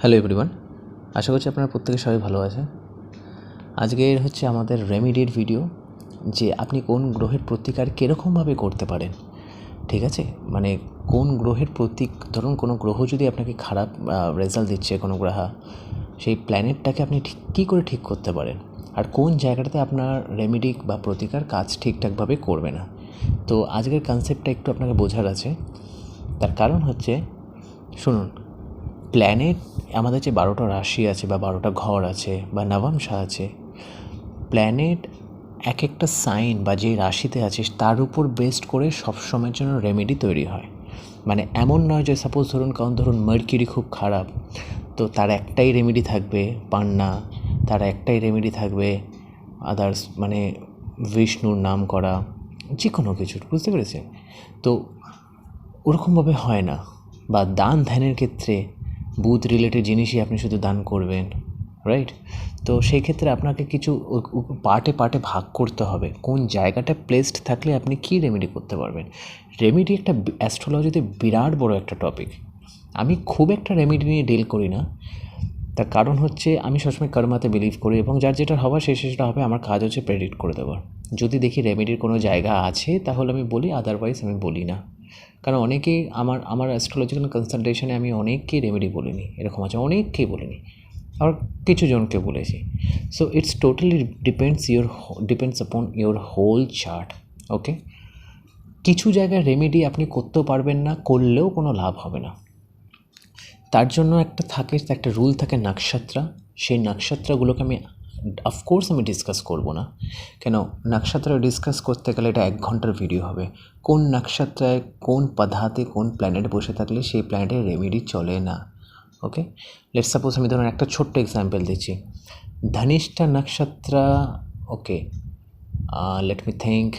Hello everyone আশা করছি আপনারা প্রত্যেকে সবাই ভালো আছে আজকের হচ্ছে আমাদের রেমিডির ভিডিও যে আপনি কোন গ্রহের প্রতিকার কীরকমভাবে করতে পারেন। ঠিক আছে? মানে কোন গ্রহের প্রতীক, ধরুন কোনো গ্রহ যদি আপনাকে খারাপ রেজাল্ট দিচ্ছে কোনো গ্রহা, সেই প্ল্যানেটটাকে আপনি ঠিক, কী করে ঠিক করতে পারেন? আর কোন জায়গাটাতে আপনার রেমিডি বা প্রতিকার কাজ ঠিকঠাকভাবে করবে না? তো আজকের কনসেপ্টটা একটু আপনাকে বোঝার আছে। তার কারণ হচ্ছে, শুনুন প্ল্যানেট আমাদের যে বারোটা রাশি আছে বা বারোটা ঘর আছে বা নবাংশা আছে প্ল্যানেট এক একটা সাইন বা যে রাশিতে আছে তার উপর বেস্ট করে সবসময়ের জন্য রেমেডি তৈরি হয়। মানে এমন নয় যে সাপোজ ধরুন, কারণ ধরুন মার্কিরি খুব খারাপ, তো তার একটাই রেমেডি থাকবে পান্না, তার একটাই রেমেডি থাকবে আদার্স মানে বিষ্ণুর নাম করা যে কোনো কিছুর, বুঝতে পেরেছেন? তো ওরকমভাবে হয় না। বা দান ধ্যানের ক্ষেত্রে বুথ রিলেটেড জিনিসই আপনি শুধু দান করবেন রাইট তো সেই ক্ষেত্রে আপনাকে কিছু পার্টে পার্টে ভাগ করতে হবে। কোন জায়গাটা প্লেসড থাকলে আপনি কী রেমেডি করতে পারবেন? রেমেডি একটা অ্যাস্ট্রোলজিতে বিরাট বড় একটা টপিক আমি খুব একটা রেমেডি নিয়ে ডিল করি না। তার কারণ হচ্ছে আমি সবসময় কর্মাতে বিলিভ করি এবং যার যেটা হওয়ার সে সেটা হবে আমার কাজ হচ্ছে প্রেডিক্ট করে দেওয়ার যদি দেখি রেমেডির কোনো জায়গা আছে, তাহলে আমি বলি আদারওয়াইজ আমি বলি না। কারণ অনেকেই আমার আমার অ্যাস্ট্রোলজিক্যাল কনসালটেশনে আমি অনেককেই রেমেডি বলিনি, এরকম আছে অনেককেই বলিনি, আবার কিছু জনকে বলেছি। So it's totally depends your depends upon your whole chart okay কিছু জায়গায় রেমেডি আপনি করতেও পারবেন না, করলেও কোনো লাভ হবে না। তার জন্য একটা থাকে, একটা রুল থাকে নক্ষত্রা, সেই নক্ষত্রগুলোকে আমি অফকোর্স আমি ডিসকাস করব না। কেন? নক্ষত্র ডিসকাস করতে গেলে এটা এক ঘণ্টার ভিডিও হবে। কোন নক্ষত্রায় কোন পদাতে কোন প্ল্যানেট বসে থাকলে সেই প্ল্যানেটের রেমেডি চলে না? ওকে লেট সাপোজ আমি ধরুন একটা ছোট্ট এক্সাম্পল দিচ্ছি। ধনিষ্ঠা নক্ষত্র okay let me think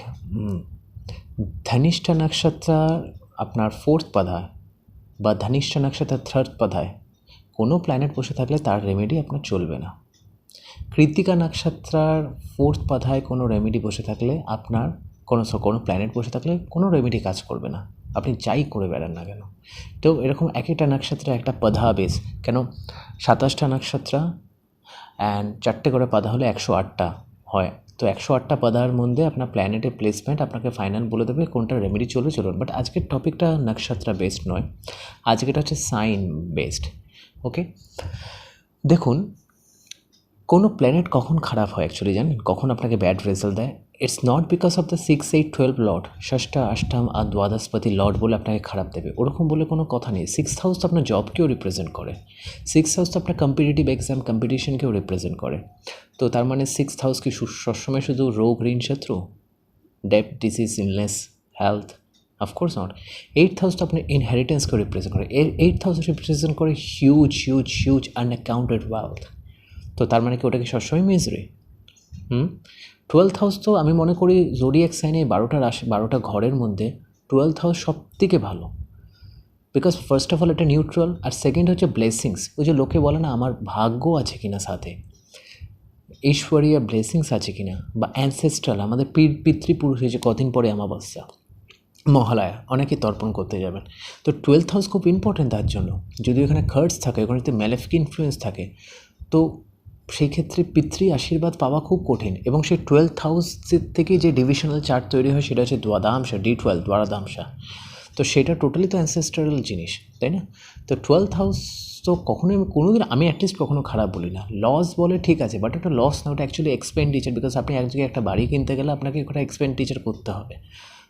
Dhanishtha নক্ষত্র আপনার ফোর্থ পদায় বা ধনিষ্ঠা নক্ষত্র থার্ড পদায়, কোনো প্ল্যানেট বসে থাকলে তার রেমেডি আপনার চলবে না। কৃতিকা নক্ষত্রার ফোর্থ পাধায় কোনো রেমেডি বসে থাকলে আপনার কোনো কোনো প্ল্যানেট বসে থাকলে কোনো রেমেডি কাজ করবে না। আপনি যাই করে বেড়ান না কেন। তো এরকম এক একটা নক্ষত্রে একটা পাধা বেস কেন? সাতাশটা নক্ষত্র অ্যান্ড চারটে করে পাধা হলে একশো আটটা হয়। তো একশো আটটা পাধার মধ্যে আপনার প্ল্যানেটের প্লেসমেন্ট আপনাকে ফাইনাল বলে দেবে কোনটা রেমেডি চলবে চলুন বাট আজকের টপিকটা নক্ষত্র বেসড নয়। আজকেটা হচ্ছে সাইন বেসড ওকে দেখুন কোনো প্ল্যানেট কখন খারাপ হয় অ্যাকচুয়ালি জানেন? কখন আপনাকে ব্যাড রেজাল্ট দেয়? It's not because of the six eight twelve lord ষষ্ঠা, অষ্টম আর দ্বাদশপতি লর্ড বলে আপনাকে খারাপ দেবে। ওরকম বলে কোনো কথা নেই। সিক্স হাউস তো আপনার জবকেও রিপ্রেজেন্ট করে। সিক্স হাউস তো আপনার কম্পিটিটিভ এক্সাম কম্পিটিশনকেও রিপ্রেজেন্ট করে। তো তার মানে সিক্স হাউস কি সবসময় শুধু রোগ, ঋণ শত্রু? Debt disease illness health of course not eight house তো আপনার ইনহেরিটেন্সকেও রিপ্রেজেন্ট করে। এর এইট হাউস রিপ্রেজেন্ট করে huge huge huge unaccounted wealth তো তার মানে কি ওটাকে সবসময় মিজরি হুম? টুয়েলথ হাউস তো আমি মনে করি জোডিয়াক সাইনে বারোটা রাশি, বারোটা ঘরের মধ্যে টুয়েলথ হাউস সব থেকে ভালো। বিকজ ফার্স্ট অফ অল এটা নিউট্রাল আর সেকেন্ড হচ্ছে ব্লেসিংস ওই যে লোকে বলে না, আমার ভাগ্য আছে কিনা সাথে? ঈশ্বরীয় ব্লেসিংস আছে কিনা? বা অ্যানসেস্ট্রাল আমাদের পিতৃপুরুষ যে কদিন পরে অমাবস্যা, মহালয়া, অনেকে তর্পণ করতে যাবেন। তো টুয়েলথ হাউস খুব ইম্পর্টেন্ট তার জন্য। যদি ওখানে খার্টস থাকে, ওখানে যদি ম্যালেফিক ইনফ্লুয়েন্স থাকে, তো সেই ক্ষেত্রে পিতৃ আশীর্বাদ পাওয়া খুব কঠিন এবং সেই টুয়েলথ হাউসের থেকে যে ডিভিশনাল চার্ট তৈরি হয় সেটা হচ্ছে দ্বাদাংশা ডি টুয়েলভ দ্বারাদাংশা তো সেটা টোটালি তো অ্যানসেস্টারাল জিনিস, তাই না? তো টুয়েলথ হাউস তো কখনোই আমি কোনো দিন আমি অ্যাটলিস্ট কখনো খারাপ বলি না। লস বলে ঠিক আছে বাট ওটা লস না, ওটা অ্যাকচুয়ালি এক্সপেন্ডিচার বিকজ আপনি এক জায়গায় একটা বাড়ি কিনতে গেলে আপনাকে ওটা এক্সপেন্ডিচার করতে হবে।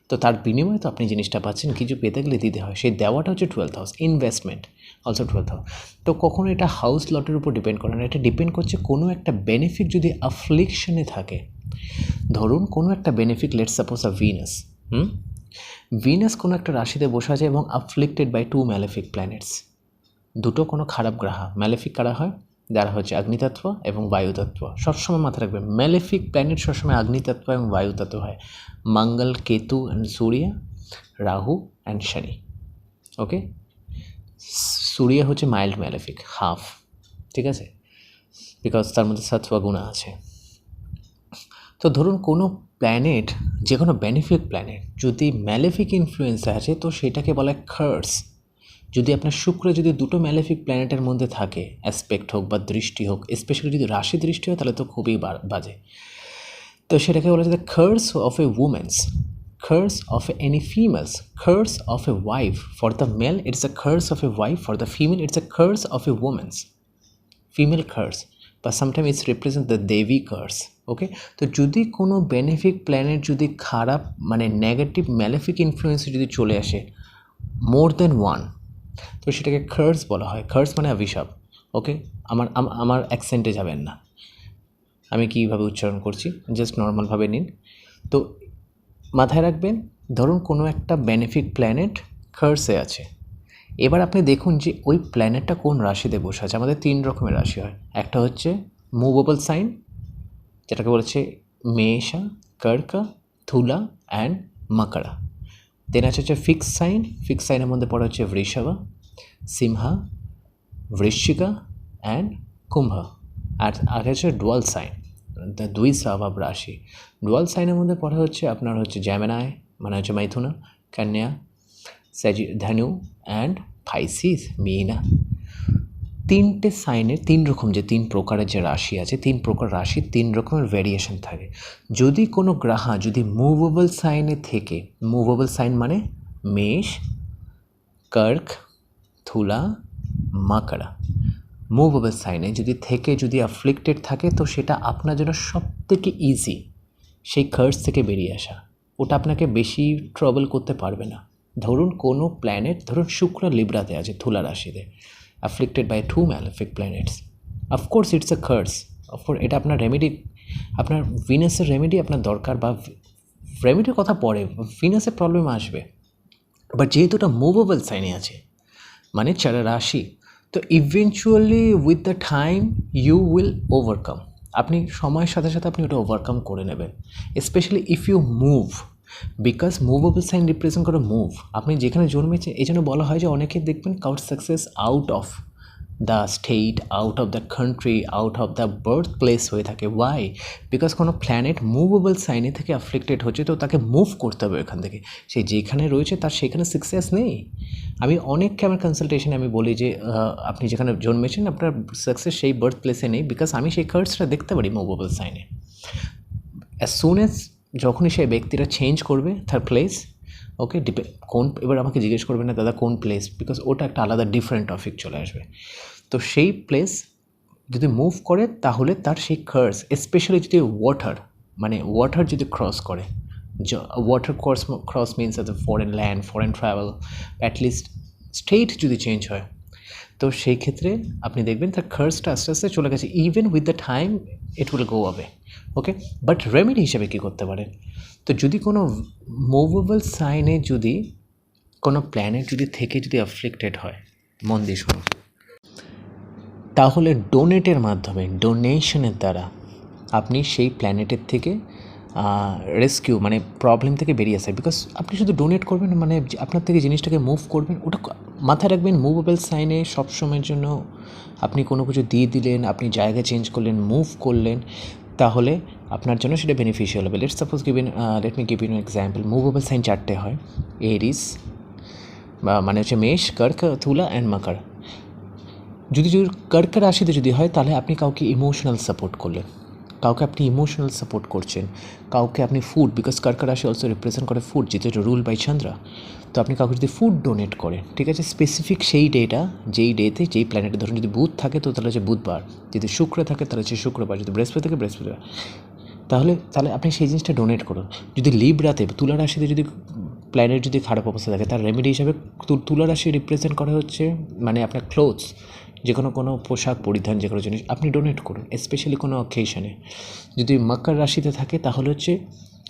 তো তার বিনিময়ে তো আপনি জিনিসটা পাচ্ছেন, কিছু পেতে গেলে দিতে হয়। সেই দেওয়াটা হচ্ছে twelfth house investment also twelfth house তো কখনো এটা হাউস লটের উপর ডিপেন্ড করে না, এটা ডিপেন্ড করছে কোনো একটা বেনিফিট যদি আফ্লিকশনে থাকে। ধরুন কোনো একটা benefit let suppose a Venus hmm? Venus কোনো একটা রাশিতে বসে আছে এবং afflicted by two malefic planets দুটো কোনো খারাপ গ্রাহা ম্যালেফিক কারা হয়? যারা হচ্ছে অগ্নিতত্ত্ব এবং বায়ুতত্ত্ব, সবসময় মাথায় রাখবে ম্যালেফিক প্ল্যানেট সবসময় অগ্নিতত্ত্ব এবং বায়ুতত্ত্ব হয়। Mangal, Ketu and Surya, Rahu and Shani okay Surya হচ্ছে মাইল্ড ম্যালেফিক হাফ ঠিক আছে? বিকজ তার মধ্যে সত্ত্বগুণা আছে। তো ধরুন কোনো প্ল্যানেট যে কোনো বেনিফিক প্ল্যানেট যদি ম্যালেফিক ইনফ্লুয়েন্স আছে, তো সেটাকে বলে খার্স যদি আপনার শুক্র যদি দুটো ম্যালেফিক প্ল্যানেটের মধ্যে থাকে অ্যাসপেক্ট হোক বা দৃষ্টি হোক স্পেশালি যদি রাশি দৃষ্টি হয়, তাহলে তো খুবই বাজে। তো সেটাকে বলা যায় curse of a women's curse of a any females curse of a wife for the male it's a curse of a wife for the female it's a curse of a women's female curse বা sometime it's represent the devi curse okay তো যদি কোনো benefic planet যদি খারাপ মানে negative malefic ইনফ্লুয়েন্সে যদি চলে আসে মোর দ্যান ওয়ান তো সেটাকে খার্স বলা হয়। খার্স মানে অভিশাপ ওকে আমার, আম- আমার অ্যাকসেন্টে যাবেন না। আমি কীভাবে উচ্চারণ করছি? জাস্ট নর্মালভাবে নিন। তো মাথায় রাখবেন, ধরুন কোনো একটা বেনিফিক প্ল্যানেট খার্সে আছে। এবার আপনি দেখুন যে ওই প্ল্যানেটটা কোন রাশিতে বসে আছে। আমাদের তিন রকমের রাশি হয়। একটা হচ্ছে মুভেবল সাইন যেটাকে বলেছে মেষা কর্কা থুলা অ্যান্ড মাকড়া। দেন আছে হচ্ছে ফিক্স সাইন ফিক্স সাইনের মধ্যে পড়ে হচ্ছে বৃষভা সিমহা বৃশ্চিকা অ্যান্ড কুম্ভ। আর আগে হচ্ছে ডুয়াল সাইন দুই স্বভাব রাশি। ডুয়াল সাইনের মধ্যে পড়ে হচ্ছে আপনার হচ্ছে জ্যামেনায় মানে হচ্ছে মাইথুনা কন্যা স্যাজি ধনু অ্যান্ড ফাইসিস মিনা। তিনটে সাইনের তিন রকম যে তিন প্রকারের যে রাশি আছে, তিন প্রকার রাশির তিন রকমের ভ্যারিয়েশন থাকে। যদি কোনো গ্রাহা যদি মুভেবল সাইনে থেকে মুভেবল সাইন মানে মেষ, কর্ক থুলা মাকড়া। মুভেবল সাইনে যদি থেকে যদি অ্যাফ্লিক্টেড থাকে, তো সেটা আপনার জন্য সব থেকে ইজি সেই কার্স থেকে বেরিয়ে আসা। ওটা আপনাকে বেশি ট্রাবল করতে পারবে না। ধরুন কোনো প্ল্যানেট ধরুন শুক্র লিব্রাতে আছে থুলা রাশিতে। Afflicted by two malefic planets of course it's a curse of course এটা আপনার রেমেডি আপনার ভিনাসের রেমেডি আপনার দরকার বা রেমেডির কথা পরে ভিনাসের প্রবলেম আসবে। বাট যেহেতু ওটা মুভেবল সাইনে আছে মানে চারা রাশি, তো eventually with the time you will overcome আপনি সময়ের সাথে সাথে আপনি ওটা ওভারকাম করে নেবেন। Specially if you move because movable sign represent করে মুভ আপনি যেখানে জন্মেছেন, এই জন্য বলা হয় যে অনেকে দেখবেন got success out of the state out of the country out of the birth place হয়ে থাকে। ওয়াই বিকজ কোনো প্ল্যানেট মুভেবল সাইনে থেকে অ্যাফ্লিক্টেড হচ্ছে, তো তাকে মুভ করতে হবে এখান থেকে। সে যেখানে রয়েছে, তার সেখানে সাকসেস নেই। আমি অনেককে আমার কনসালটেশনে আমি বলি যে আপনি যেখানে জন্মেছেন, আপনার সাকসেস সেই বার্থ প্লেসে নেই। বিকজ আমি সেই কার্ডসটা দেখতে পারি মুভেবল সাইনে অ্যাজ সুন অ্যাজ যখনই সেই ব্যক্তিরা চেঞ্জ করবে তার প্লেস ওকে ডিপে কোন, এবার আমাকে জিজ্ঞেস করবে না, দাদা, কোন প্লেস বিকজ ওটা একটা আলাদা ডিফারেন্ট টপিক চলে আসবে। তো সেই প্লেস যদি মুভ করে, তাহলে তার সেই কার্স স্পেশালি যদি ওয়াটার মানে ওয়াটার যদি ক্রস করে water cross cross means as a foreign land foreign travel at least state যদি চেঞ্জ হয় তো সেই ক্ষেত্রে আপনি দেখবেন তার খার্সটা আস্তে আস্তে চলে গেছে। Even with the time it will go away okay but remedy হিসেবে কী করতে পারেন তো যদি কোনো মুভেবল সাইনে যদি, কোনো প্ল্যানেট যদি থেকে যদি অ্যাফ্লিক্টেড হয়, মন দিয়ে শুনুন। তাহলে ডোনেটের মাধ্যমে ডোনেশনের দ্বারা আপনি সেই প্ল্যানেটের থেকে রেস্কিউ মানে প্রবলেম থেকে বেরিয়ে আসে। বিকজ আপনি শুধু ডোনেট করবেন মানে আপনার থেকে জিনিসটাকে মুভ করবেন, ওটা মাথায় রাখবেন মুভেবল সাইনে সবসময়ের জন্য আপনি কোনো কিছু দিয়ে দিলেন, আপনি জায়গা চেঞ্জ করলেন মুভ করলেন, তাহলে আপনার জন্য সেটা বেনিফিশিয়াল হবে। Let suppose given let me give example movable sign চারটে হয়। এরিস বা মানে হচ্ছে মেষ, কর্ক, তুলা অ্যান্ড মাকার। যদি যদি কর্ক রাশিতে যদি হয়, তাহলে আপনি কাউকে ইমোশনাল সাপোর্ট করলেন। কাউকে আপনি ইমোশনাল সাপোর্ট করছেন, কাউকে আপনি ফুড বিকজ কর্ক রাশি অলসো রিপ্রেজেন্ট করে ফুড যেটা রুল বাই চন্দ্রা তো আপনি কাউকে যদি ফুড ডোনেট করেন, ঠিক আছে? স্পেসিফিক সেই ডেটা যেই ডেতে যেই প্ল্যানেটে ধরুন যদি বুধ থাকে, তো তাহলে হচ্ছে বুধবার, যদি শুক্র থাকে, তাহলে হচ্ছে শুক্রবার, যদি বৃহস্পতি থাকে, বৃহস্পতিবার। তাহলে তাহলে আপনি সেই জিনিসটা ডোনেট করুন। যদি লিব্রাতে তুলা রাশিতে যদি প্ল্যানেট যদি খারাপ অবস্থা থাকে, তার রেমেডি হিসাবে তুলা রাশি রিপ্রেজেন্ট করা হচ্ছে মানে আপনার ক্লোথস যে কোনো কোনো পোশাক, পরিধান যে কোনো জিনিস আপনি ডোনেট করুন স্পেশালি কোনো অকেশনে যদি মকর রাশিতে থাকে, তাহলে হচ্ছে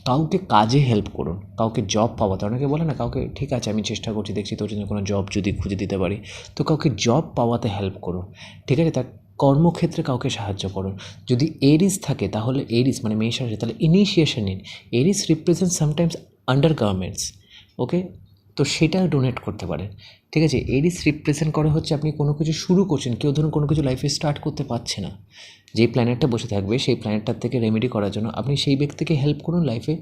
কাউকে কাজে হেল্প করুন, কাউকে জব পাওয়াতে অনেকে বলে না, কাউকে, ঠিক আছে, আমি চেষ্টা করছি, দেখছি তোর জন্য কোনো জব যদি খুঁজে দিতে পারি। তো কাউকে জব পাওয়াতে হেল্প করুন, ঠিক আছে? তার কর্মক্ষেত্রে কাউকে সাহায্য করুন। যদি এরিস থাকে, তাহলে এরিস মানে মেষ রাশি, তাহলে ইনিশিয়েশন নিন। Aries represent sometimes under garments okay তো সেটা ডোনেট করতে পারেন ঠিক আছে? এরিস রিপ্রেজেন্ট করা হচ্ছে আপনি কোনো কিছু শুরু করছেন। কেউ ধরুন কোনো কিছু লাইফে স্টার্ট করতে পারছে না। যেই প্ল্যানেটটা বসে থাকবে, সেই প্ল্যানেটটার থেকে রেমেডি করার জন্য আপনি সেই ব্যক্তিকে হেল্প করুন লাইফে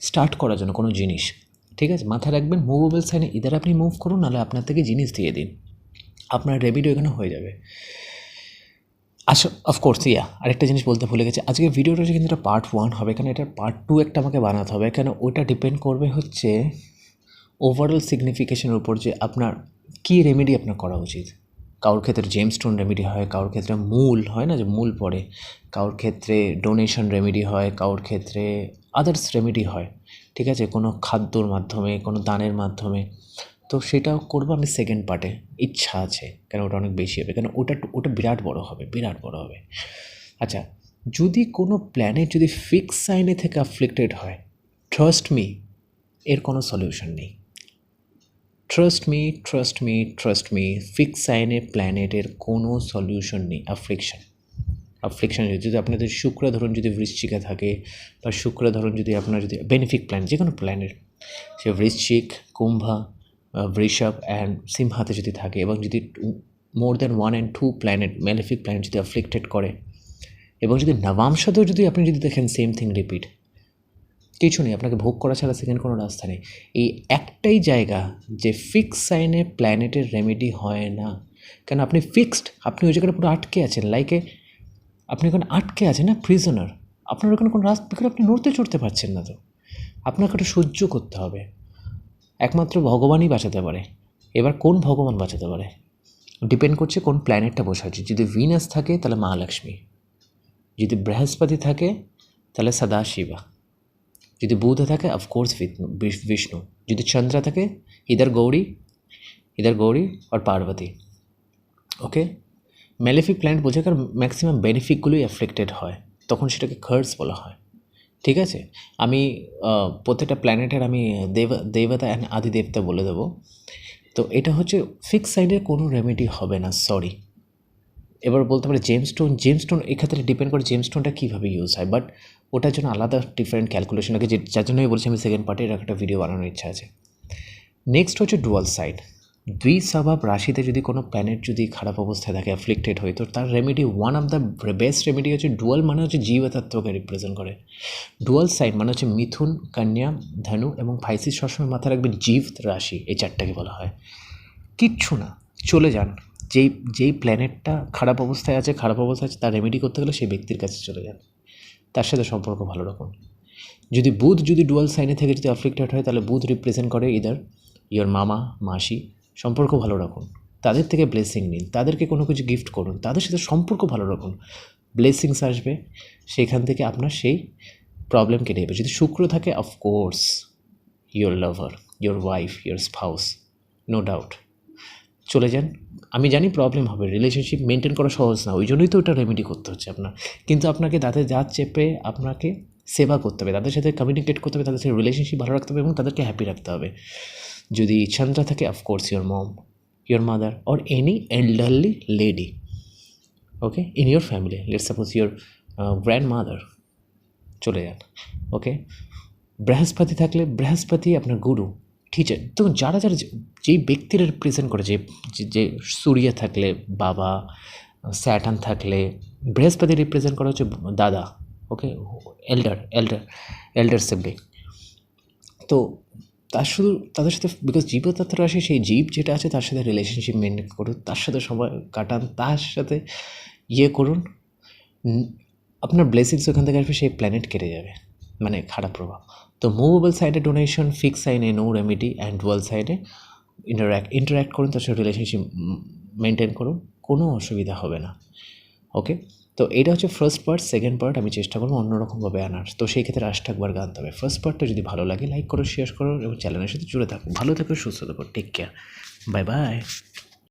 স্টার্ট করার জন্য কোনো জিনিস। ঠিক আছে? মাথায় রাখবেন মুভেবল সাইনে ইদার আপনি মুভ করুন, নাহলে আপনার থেকে জিনিস দিয়ে দিন। আপনার রেমিডিও এখানে হয়ে যাবে। আচ্ছা অফকোর্স ইয়া আরেকটা জিনিস বলতে ভুলে গেছি। আজকে ভিডিওটা কিন্তু এটা পার্ট ওয়ান হবে। এখানে এটার পার্ট টু একটা আমাকে বানাতে হবে। কেন? ওইটা ডিপেন্ড করবে হচ্ছে ওভারঅল সিগনিফিকেশনের উপর যে আপনার কী রেমেডি আপনার করা উচিত? কারোর ক্ষেত্রে জেমস্টোন রেমেডি হয়, কারোর ক্ষেত্রে মূল হয় না যে মূল পড়ে, কারোর ক্ষেত্রে ডোনেশন রেমেডি হয়, কারোর ক্ষেত্রে আদার্স রেমেডি হয়, ঠিক আছে? কোনো খাদ্যর মাধ্যমে, কোনো দানের মাধ্যমে। তো সেটাও করব আমি সেকেন্ড পার্টে ইচ্ছা আছে, কেন ওটা অনেক বেশি হবে? কেন ওটা ওটা বিরাট বড় হবে, বিরাট বড় হবে। আচ্ছা যদি কোনো প্ল্যানেট যদি ফিক্স সাইনে থেকে অ্যাফ্লিক্টেড হয় ট্রাস্ট মি এর কোনো সলিউশন নেই। Trust me trust me trust me fix সাইনে প্ল্যানেটের কোনো সলিউশন নেই। অ্যাফ্লিকশন অ্যাফ্লিকশন যদি আপনাদের শুক্র ধরুন যদি বৃশ্চিকে থাকে বা শুক্র ধরুন যদি আপনার যদি বেনিফিক প্ল্যান যে কোনো প্ল্যানেট সে বৃশ্চিক, কুম্ভা বৃষভ অ্যান্ড সিংহাতে যদি থাকে এবং যদি more than one and two planet malefic planet যদি অ্যাফ্লিক্টেড করে এবং যদি নবাংশতেও যদি আপনি যদি দেখেন সেম থিং রিপিট কিছু নেই, আপনাকে ভোগ করা ছাড়া সেকেন্ড কোনো রাস্তা নেই। এই একটাই জায়গা যে ফিক্স সাইনে প্ল্যানেটের রেমেডি হয় না। কেন আপনি ফিক্সড আপনি ওই জায়গাটা পুরো আটকে আছেন লাইকে আপনি ওখানে আটকে আছেন না প্রিজনার আপনার ওখানে কোনো রাস্তা বিকজ আপনি নড়তে চড়তে পারছেন না তো। আপনাকে ওটা সহ্য করতে হবে। একমাত্র ভগবানই বাঁচাতে পারে। এবার কোন ভগবান বাঁচাতে পারে? ডিপেন্ড করছে কোন প্ল্যানেটটা বসে আছে যদি ভিনাস থাকে, তাহলে মহালক্ষ্মী। যদি বৃহস্পতি থাকে, তাহলে সদাশিবা। যদি বুধ থাকে অফকোর্স বিষ্ণু যদি চন্দ্র থাকে ইদার গৌরী ইদার গৌরী আর পার্বতী ওকে ম্যালিফিক প্ল্যানেট বোঝে কারণ ম্যাক্সিমাম বেনিফিকগুলোই অ্যাফ্লেক্টেড হয়। তখন সেটাকে খার্স বলা হয়। ঠিক আছে? আমি প্রত্যেকটা প্ল্যানেটের আমি দেব, দেবতা অ্যান্ড আদি দেবতা বলে দেবো। তো এটা হচ্ছে ফিক্স সাইডের কোনো রেমেডি হবে না সরি এবার বলতে পারে জেমস্টোন জেমস্টোন এক্ষেত্রে ডিপেন্ড করে জেমস্টোনটা কীভাবে ইউজ হয় বাট ওটার জন্য আলাদা ডিফারেন্ট ক্যালকুলেশন আছে যার জন্যই বলছি আমি সেকেন্ড পার্টে এর একটা ভিডিও বানানোর ইচ্ছা আছে। নেক্সট হচ্ছে ডুয়াল সাইড দুই স্বভাব রাশিতে যদি কোনো প্ল্যানেট যদি খারাপ অবস্থায় থাকে অ্যাফ্লিক্টেড হয়, তো তার remedy one of the best remedy হচ্ছে ডুয়াল মানে হচ্ছে জীবতত্ত্বকে রিপ্রেজেন্ট করে। ডুয়াল সাইড মানে হচ্ছে মিথুন, কন্যা, ধনু এবং ফাইসিস সবসময় মাথায় রাখবেন জীব রাশি, এই চারটাকে বলা হয়। কিচ্ছু না, চলে যান। যেই যেই প্ল্যানেটটা খারাপ অবস্থায় আছে, খারাপ অবস্থায় আছে, তার রেমেডি করতে গেলে সেই ব্যক্তির কাছে চলে যান। তার সাথে সম্পর্ক ভালো রাখুন যদি বুধ যদি ডুয়াল সাইনে থেকে যদি অ্যাফ্লিক্টেড হয়, তাহলে বুধ রিপ্রেজেন্ট করে ইদার ইয়োর মামা, মাসি, সম্পর্ক ভালো রাখুন তাদের থেকে ব্লেসিং নিন। তাদেরকে কোনো কিছু গিফট করুন। তাদের সাথে সম্পর্ক ভালো রাখুন ব্লেসিংস আসবে। সেখান থেকে আপনার সেই প্রবলেম কেটে যাবে। যদি শুক্র থাকে of course your lover your wife your spouse no doubt চলে যান। আমি জানি প্রবলেম হবে। রিলেশনশিপ মেনটেন করা সহজ না। ওই জন্যই তো ওটা রেমেডি করতে হচ্ছে আপনার। কিন্তু আপনাকে তাদের জাত চেপে আপনাকে সেবা করতে হবে, তাদের সাথে কমিউনিকেট করতে হবে, তাদের সাথে রিলেশনশিপ ভালো রাখতে হবে এবং তাদেরকে হ্যাপি রাখতে হবে। যদি চন্দ্র থাকে of course your mom your mother or any elderly lady okay in your family let suppose your grandmother চলে যান ওকে বৃহস্পতি থাকলে, বৃহস্পতি আপনার গুরু আছে তো যারা যারা যেই ব্যক্তিরা রিপ্রেজেন্ট করে, যে যে সূর্য থাকলে বাবা স্যাটান থাকলে, বৃহস্পতি রিপ্রেজেন্ট করা হচ্ছে দাদা okay elder elder elder sibling তো তার শুধু, তাদের সাথে বিকজ জীবতত্ত্ব রাশি সেই জীব যেটা আছে, তার সাথে রিলেশনশিপ মেনটেন করুন, তার সাথে সময় কাটান, তার সাথে ইয়ে করুন আপনার ব্লেসিংস ওখান থেকে আসবে, সেই প্ল্যানেট কেটে যাবে। মানে খারাপ প্রভাব। তো মুভেবল সাইডে ডোনেশন ফিক্স সাইনে নো রেমিডি অ্যান্ড ডুয়াল সাইডে ইন্টারাক্ট ইন্টারাক্ট করুন, তার সাথে রিলেশনশিপ মেনটেন করুন, কোনো অসুবিধা হবে না। ওকে তো এটা হচ্ছে ফার্স্ট পার্ট সেকেন্ড পার্ট আমি চেষ্টা করব অন্যরকমভাবে আনার। তো সেই ক্ষেত্রে আষ্টাকবার গানতে হবে ফার্স্ট পার্টটা যদি ভালো লাগে লাইক করো শেয়ার করো এবং চ্যানেলের সাথে জুড়ে থাকো। ভালো থাকো, সুস্থ থাকো। Take care bye bye